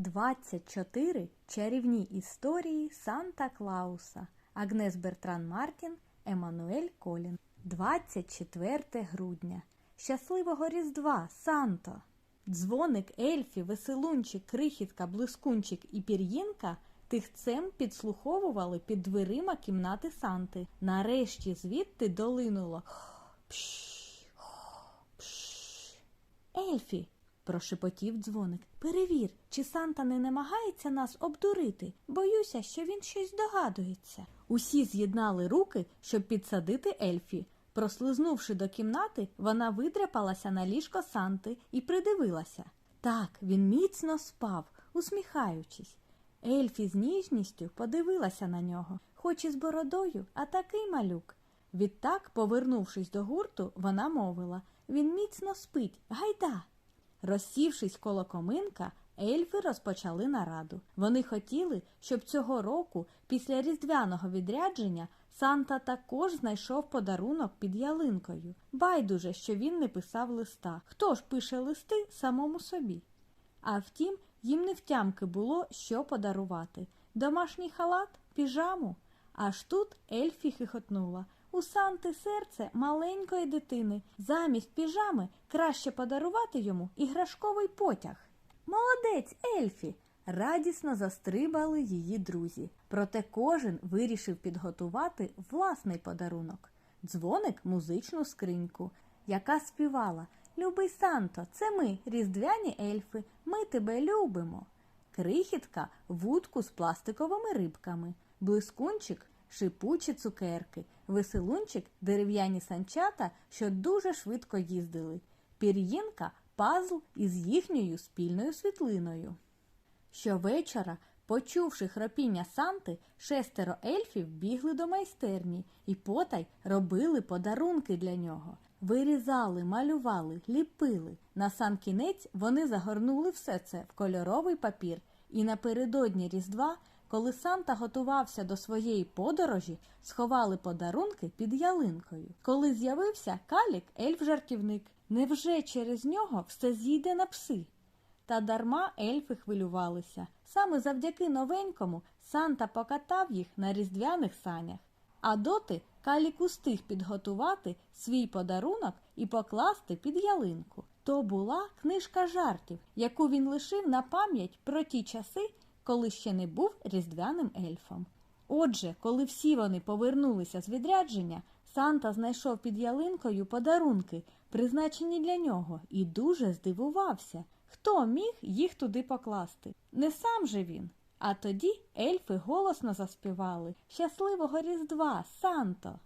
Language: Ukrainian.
24 чарівні історії Санта Клауса. Агнес Бертран Мартін, Еммануель Колін. 24 грудня. Щасливого Різдва, Санто! Дзвоник Ельфі, Веселунчик, Крихітка, Блискунчик і Пір'їнка тихцем підслуховували під дверима кімнати Санти. Нарешті звідти долинуло. Ельфі, прошепотів дзвоник. Перевір, чи Санта не намагається нас обдурити. Боюся, що він щось догадується. Усі з'єднали руки, щоб підсадити Ельфі. Прослизнувши до кімнати, вона видряпалася на ліжко Санти і придивилася. Так, він міцно спав, усміхаючись. Ельфі з ніжністю подивилася на нього, хоч і з бородою, а такий малюк. Відтак, повернувшись до гурту, вона мовила він міцно спить, гайда. Розсівшись коло коминка, ельфи розпочали нараду. Вони хотіли, щоб цього року, після різдвяного відрядження, Санта також знайшов подарунок під ялинкою. Байдуже, що він не писав листа. Хто ж пише листи самому собі? А втім, їм не втямки було, що подарувати. Домашній халат, піжаму. Аж тут Ельфі хихотнула. У Санти серце маленької дитини. Замість піжами краще подарувати йому іграшковий потяг. Молодець, Ельфі! Радісно застрибали її друзі. Проте кожен вирішив підготувати власний подарунок дзвоник музичну скриньку, яка співала Любий Санто, це ми, різдвяні ельфи, ми тебе любимо. Крихітка вудку з пластиковими рибками, блискунчик шипучі цукерки, веселунчик дерев'яні санчата, що дуже швидко їздили, пір'їнка пазл із їхньою спільною світлиною. Щовечора, почувши хропіння Санти, шестеро ельфів бігли до майстерні і потай робили подарунки для нього. Вирізали, малювали, ліпили. На сам кінець вони загорнули все це в кольоровий папір, і напередодні Різдва, коли Санта готувався до своєї подорожі, сховали подарунки під ялинкою. Коли з'явився калік ельф-жартівник, невже через нього все з'їде на пси? Та дарма ельфи хвилювалися. Саме завдяки новенькому Санта покатав їх на різдвяних санях. А доти Калік устиг підготувати свій подарунок і покласти під ялинку. То була книжка жартів, яку він лишив на пам'ять про ті часи, коли ще не був різдвяним ельфом. Отже, коли всі вони повернулися з відрядження, Санта знайшов під ялинкою подарунки, призначені для нього, і дуже здивувався, хто міг їх туди покласти. Не сам же він. А тоді ельфи голосно заспівали Щасливого Різдва, Санто!